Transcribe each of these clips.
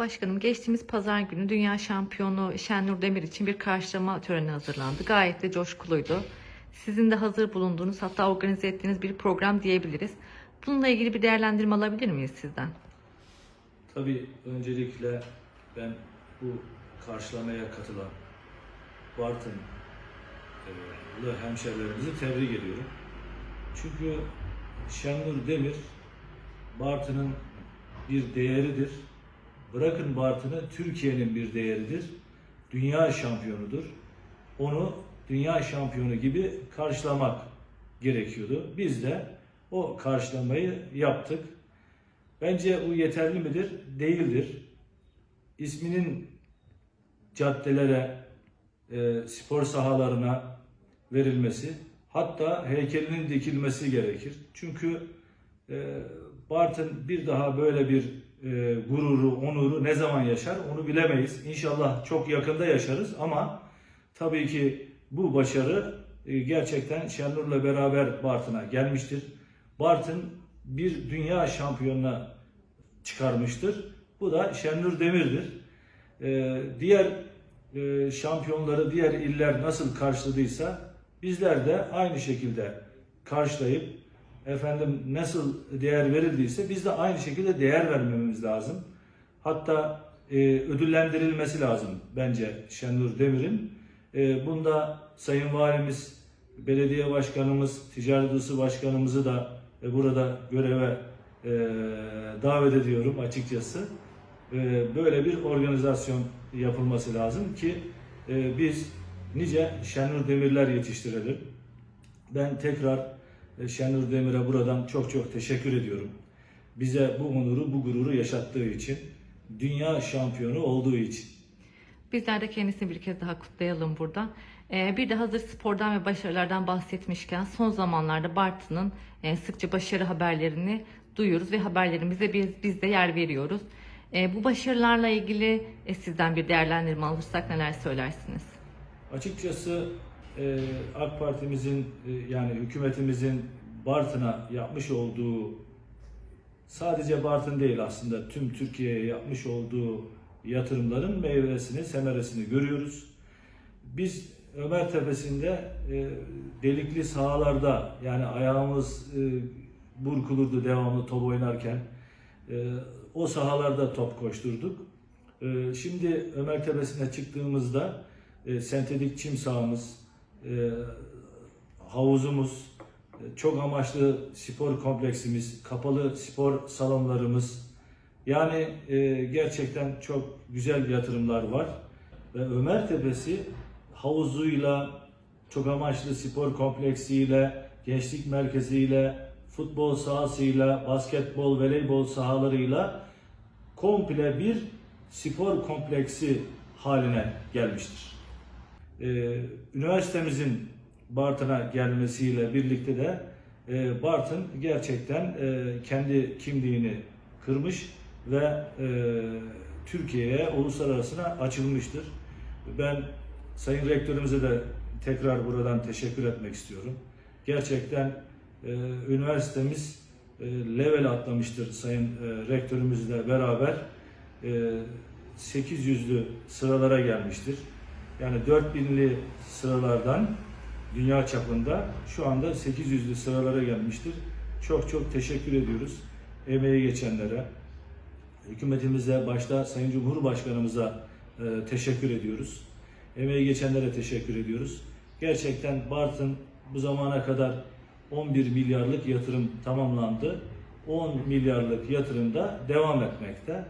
Başkanım geçtiğimiz pazar günü dünya şampiyonu Şenur Demir için bir karşılama töreni hazırlandı. Gayet de coşkuluydu. Sizin de hazır bulunduğunuz hatta organize ettiğiniz bir program diyebiliriz. Bununla ilgili bir değerlendirme alabilir miyiz sizden? Tabii öncelikle ben bu karşılamaya katılan Bartın'lı hemşerilerimizi tebrik ediyorum. Çünkü Şenur Demir Bartın'ın bir değeridir. Bırakın Bartın'ı Türkiye'nin bir değeridir. Dünya şampiyonudur. Onu dünya şampiyonu gibi karşılamak gerekiyordu. Biz de o karşılamayı yaptık. Bence bu yeterli midir? Değildir. İsminin caddelere, e, spor sahalarına verilmesi, hatta heykelinin dikilmesi gerekir. Çünkü e, Bartın bir daha böyle bir e, gururu, onuru ne zaman yaşar onu bilemeyiz. İnşallah çok yakında yaşarız ama tabii ki bu başarı e, gerçekten Şenur'la beraber Bartın'a gelmiştir. Bartın bir dünya şampiyonuna çıkarmıştır. Bu da Şenur Demir'dir. Ee, diğer e, şampiyonları diğer iller nasıl karşıladıysa bizler de aynı şekilde karşılayıp efendim nasıl değer verildiyse biz de aynı şekilde değer vermemiz lazım. Hatta e, ödüllendirilmesi lazım bence Şenur Demir'in. E, bunda Sayın Valimiz, Belediye Başkanımız, Ticaret Odası Başkanımızı da e, burada göreve e, davet ediyorum açıkçası. E, böyle bir organizasyon yapılması lazım ki e, biz nice Şenur Demirler yetiştirelim. Ben tekrar Şenur Demir'e buradan çok çok teşekkür ediyorum. Bize bu onuru, bu gururu yaşattığı için, dünya şampiyonu olduğu için. Bizler de kendisini bir kez daha kutlayalım burada. Ee, bir de hazır spordan ve başarılardan bahsetmişken son zamanlarda Bartın'ın e, sıkça başarı haberlerini duyuyoruz ve haberlerimize biz, biz de yer veriyoruz. Bu başarılarla ilgili e, sizden bir değerlendirme alırsak neler söylersiniz? Açıkçası e, AK Parti'mizin e, yani hükümetimizin Bartın'a yapmış olduğu sadece Bartın değil aslında tüm Türkiye'ye yapmış olduğu yatırımların meyvesini, semeresini görüyoruz. Biz Ömer Tepesi'nde e, delikli sahalarda yani ayağımız e, burkulurdu devamlı top oynarken. O sahalarda top koşturduk. Şimdi Ömer Tepesi'ne çıktığımızda sentetik çim sahamız, e, havuzumuz, çok amaçlı spor kompleksimiz, kapalı spor salonlarımız, yani e, gerçekten çok güzel yatırımlar var. Ve Ömer Tepesi havuzuyla, çok amaçlı spor kompleksiyle, gençlik merkeziyle, futbol sahasıyla, basketbol, voleybol sahalarıyla komple bir spor kompleksi haline gelmiştir. Ee, üniversitemizin Bartın'a gelmesiyle birlikte de e, Bartın gerçekten e, kendi kimliğini kırmış ve e, Türkiye'ye uluslararasına açılmıştır. Ben Sayın Rektörümüze de tekrar buradan teşekkür etmek istiyorum. Gerçekten e, üniversitemiz e, level atlamıştır Sayın e, Rektörümüzle beraber. E, 800'lü sıralara gelmiştir. Yani 4000'li sıralardan dünya çapında şu anda 800'lü sıralara gelmiştir. Çok çok teşekkür ediyoruz emeği geçenlere. Hükümetimize başta Sayın Cumhurbaşkanımıza e, teşekkür ediyoruz. Emeği geçenlere teşekkür ediyoruz. Gerçekten Bartın bu zamana kadar 11 milyarlık yatırım tamamlandı. 10 milyarlık yatırım da devam etmekte.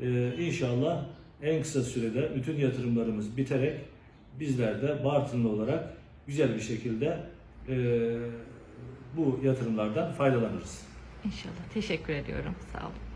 Ee, inşallah en kısa sürede bütün yatırımlarımız biterek bizler de Bartınlı olarak güzel bir şekilde e, bu yatırımlardan faydalanırız. İnşallah. Teşekkür ediyorum. Sağ olun.